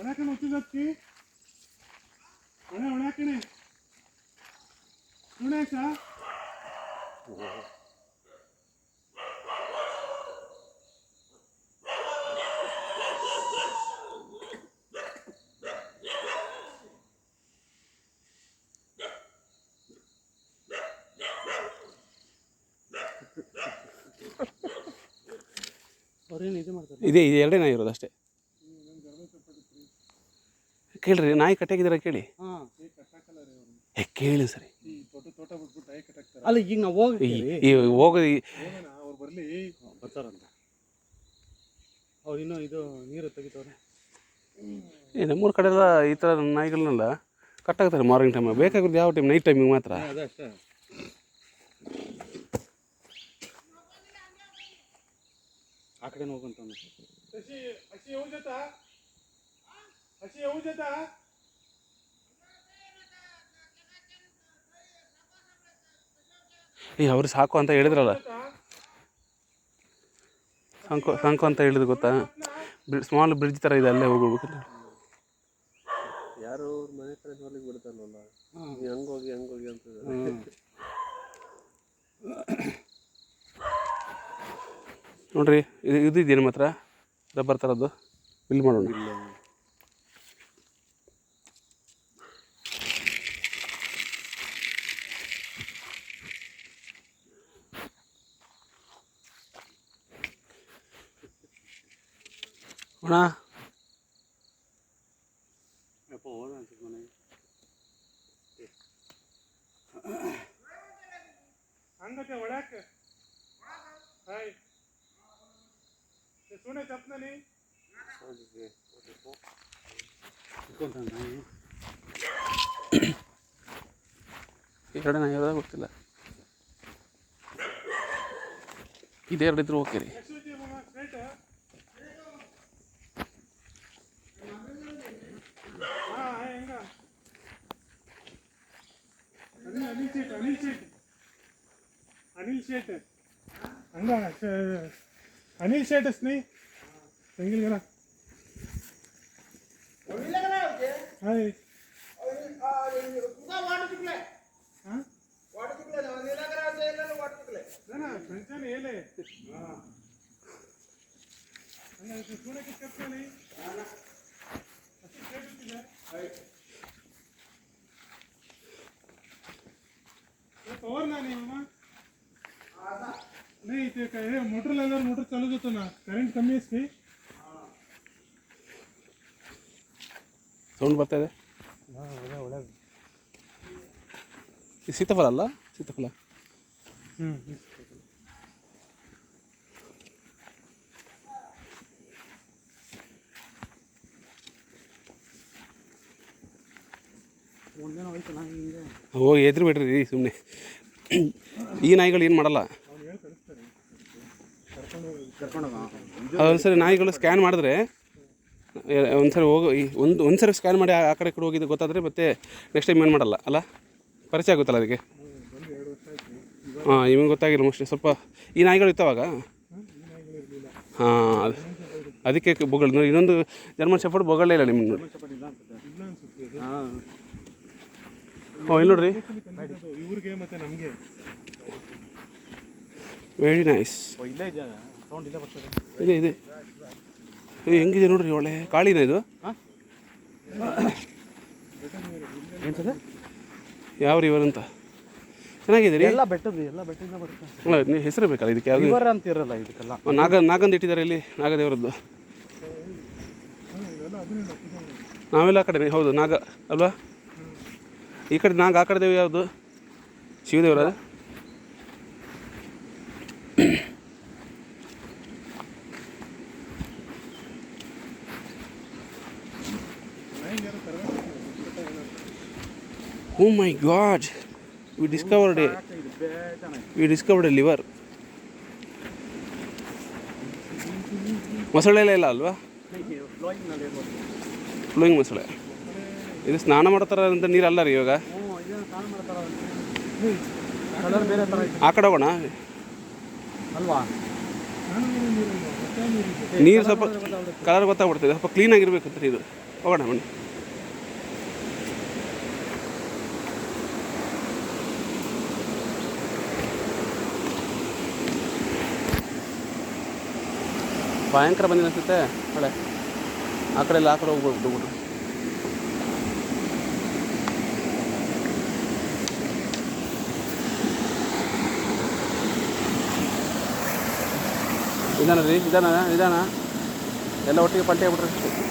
ಒಣಕಣೆ ಹುಚ್ಚಿದತ್ತಿ ಒಣ ಒಣಕಣೆ ಸುಣೇಶ ಅವ್ರೇನು ಇದು ಮಾಡ್ತಾರೆ? ಇದೇ ಇದು ಎರಡೇ ನಾಯಿ ಇರೋದು ಅಷ್ಟೇ. ಕೇಳ್ರಿ ನಾಯಿ ಕಟ್ಟಾಕಿದಾರ ಕೇಳಿ. ಹಾಂ. ಏ ಕೇಳಿ ಸರಿ. ಅಲ್ಲ ಈಗ ನಾವು ಹೋಗಿ ಈ- ಹೋಗಿ ಅವ್ರು ಬರಲಿ ಬರ್ತಾರಂತ. ಅವ್ರು ಇನ್ನೂ ಇದು ನೀರು ತೆಗಿತವ್ರೆ. ಏ ನಮ್ಮೂರ ಕಡೆ ಎಲ್ಲ ಈ ಥರ ನಾಯಿಗಳನ್ನೆಲ್ಲ ಕಟ್ಟಾಗ್ತಾರೆ ಮಾರ್ನಿಂಗ್ ಟೈಮ್ ಬೇಕಾಗಿರೋದು ಯಾವ ಟೈಮ್ ನೈಟ್ ಟೈಮಿಗೆ ಮಾತ್ರ. ಅದೇ ಅಷ್ಟೇ. ಆ ಕಡೆ ಹೋಗಂತ ಏ ಅವ್ರು ಸಾಕು ಅಂತ ಹೇಳಿದ್ರಲ್ಲ. ಸಾಂಕು ಸಾಕು ಅಂತ ಹೇಳಿದ್ರು ಗೊತ್ತಾ? ಸ್ಮಾಲ್ ಬ್ರಿಡ್ಜ್ ಥರ ಇದೆ ಅಲ್ಲೇ ಹೋಗ್ಬೇಕು ಯಾರು ಅವ್ರ ಮನೆ ಕಡೆ ನೋಡ್ಲಿಕ್ಕೆ ಬಿಡ್ತಾರಲ್ಲ ಹಂಗೋಗಿ ಹಂಗೋಗಿ ಅಂತ ನೋಡ್ರಿ ಇದು ಇದು ಮಾತ್ರ? ನಿಮ್ಮ ಹತ್ರ ರಬ್ಬರ್ ಥರದ್ದು ಬಿಲ್ ಮಾಡೋಣ ನಾಯಿ ಎರಡು ನಾಯಿ ಯಾವ್ದು ಗೊತ್ತಿಲ್ಲ. ಇದು ಎರಡು ಇದ್ರು ಓಕೆ ರೀ. ಅನಿಲ್ ಶೇಟ್ ಅನಿಲ್ ಶೇಟ್ ಅನಿಲ್ ಶೇಟ್ ಹಂಗ ಶ- ಅನಿಲ್ ಶೇಟ್ ಸ್ನೇಹಿ ತೆಂಗಿಲ್ಗನ ಹಾಯ್ ಹಾ ना पंचाने येले हां आणि ते सोने किती करते नाही असं काय करते ना ते पवार ना नाही मामा नाही ते काय हे मोटर लागल्यावर मोटर चालूच होतं ना करंट कमी असते ಸೌಂಡ್ ಬರ್ತಾ ಇದೆ ಇದು ಸೀತಾಫಲ ಅಲ್ಲ ಸೀತಾಫಲ ಹ್ಮ್ ಒಂದಿನ ಹೋಯ್ತು ನಾಯಿ ಹಿಂಗೆ ಹೋಗಿ ಎದುರು ಬಿಡ್ರಿ ಸುಮ್ಮನೆ ಈ ನಾಯಿಗಳು ಏನು ಮಾಡಲ್ಲ? ಅದೊಂದ್ಸರಿ ನಾಯಿಗಳು ಸ್ಕ್ಯಾನ್ ಮಾಡಿದ್ರೆ ಒಂದ್ಸರಿ ಹೋಗಿ ಈ- ಒಂದು ಒಂದ್ಸರಿ ಸ್ಕ್ಯಾನ್ ಮಾಡಿ ಆ ಆ ಕಡೆ ಕೂಡ ಹೋಗಿದ್ದು ಗೊತ್ತಾದರೆ ಮತ್ತೆ ನೆಕ್ಸ್ಟ್ ಟೈಮ್ ಏನು ಮಾಡಲ್ಲ ಅಲ್ಲ? ಪರಿಚಯ ಆಗುತ್ತಲ್ಲ ಅದಕ್ಕೆ? ಹಾಂ ಇವಾಗ ಗೊತ್ತಾಗಿಲ್ಲ ಮೋಸ್ಟ್ಲಿ ಸ್ವಲ್ಪ ಈ ನಾಯಿಗಳು ಇತ್ತವಾಗ ಈ ನಾಯಿಗಳು ಇರಲಿಲ್ಲ ಹಾಂ ಅದು ಅದಕ್ಕೆ ಬೊಗಳು ಇನ್ನೊಂದು ಜರ್ಮನ್ ಶೆಫರ್ಡ್ ಬೊಗಳೇ ಇಲ್ಲ ನಿಮ್ಮ ನೋಡಿ ಇಲ್ಲ ಅನ್ಸುತ್ತೆ ಇಲ್ಲ ಅನ್ಸುತ್ತೆ ಇದು. ಹಾಂ ಓ ಇಲ್ಲಿ ನೋಡ್ರಿ. ಇವ್ರಿಗೆ ಮತ್ತೆ ನಮಗೆ ವೆರಿ ನೈಸ್ ಇದೆ. ಇದೆ ಹೆಂಗಿದೆ ನೋಡ್ರಿ ಒಳ್ಳೆ ಕಾಳಿನ ಇದು? ಯಾವ ರಿವರ್ ಅಂತ? ಚೆನ್ನಾಗಿದೆ ರೀ? ಎಲ್ಲ ಬೆಟ್ಟದ್ದು ಎಲ್ಲ ಬೆಟ್ಟದಿಂದ ಬರುತ್ತೆ. ಹೆಸರು ಬೇಕಲ್ಲ ಇದಕ್ಕೆ ಯಾವುದು? ರಿವರ್ ಅಂತ ಇರಲ್ಲ ಇದಕ್ಕೆಲ್ಲ. ನಾಗ ನಾಗಂದು ಇಟ್ಟಿದ್ದಾರೆ ಇಲ್ಲಿ ನಾಗದೇವರದ್ದು. ನಾವೆಲ್ಲ ಆ ಕಡೆ ಹೌದು ನಾಗ ಅಲ್ವಾ? ಈ ಕಡೆ ನಾಲ್ಕು ಆ ಕಡೆ ದೇವಿ ಯಾವುದು? ಶಿವದೇವರ ಓ my god we discovered we discovered a liver ಮೊಸಳೆ ಎಲ್ಲ ಇಲ್ಲ ಅಲ್ವಾ? ಫ್ಲೋಯಿಂಗ್ ಮೊಸಳೆ. ಇದು ಸ್ನಾನ ಮಾಡ್ತಾರ ಅಂತ ಅಲ್ಲ ರೀ ಇವಾಗ? ಆ ಕಡೆ ಹೋಗೋಣ. ಅಲ್ವಾ? ನೀರು ಸ್ವಲ್ಪ ಕಲರ್ ಗೊತ್ತಾಗ್ಬಿಡ್ತದೆ ಸ್ವಲ್ಪ ಕ್ಲೀನಾಗಿರ್ಬೇಕು ಅಂತ ಇದು. ಹೋಗೋಣ ಬನ್ನಿ. ಭಯಂಕರ ಬಂದಿನ ಅನ್ಸುತ್ತೆ. ಮಳೆ ಆ ಕಡೆ ಎಲ್ಲ ಆ ಕಡೆ ಹೋಗ್ಬಿಟ್ಟು ಬಿಟ್ರು ನಿಧಾನ ರೀ ನಿಧಾನ ನಿಧಾನ ಎಲ್ಲ ಒಟ್ಟಿಗೆ ಪಲ್ಟಿ ಆಗ್ಬಿಟ್ರಿ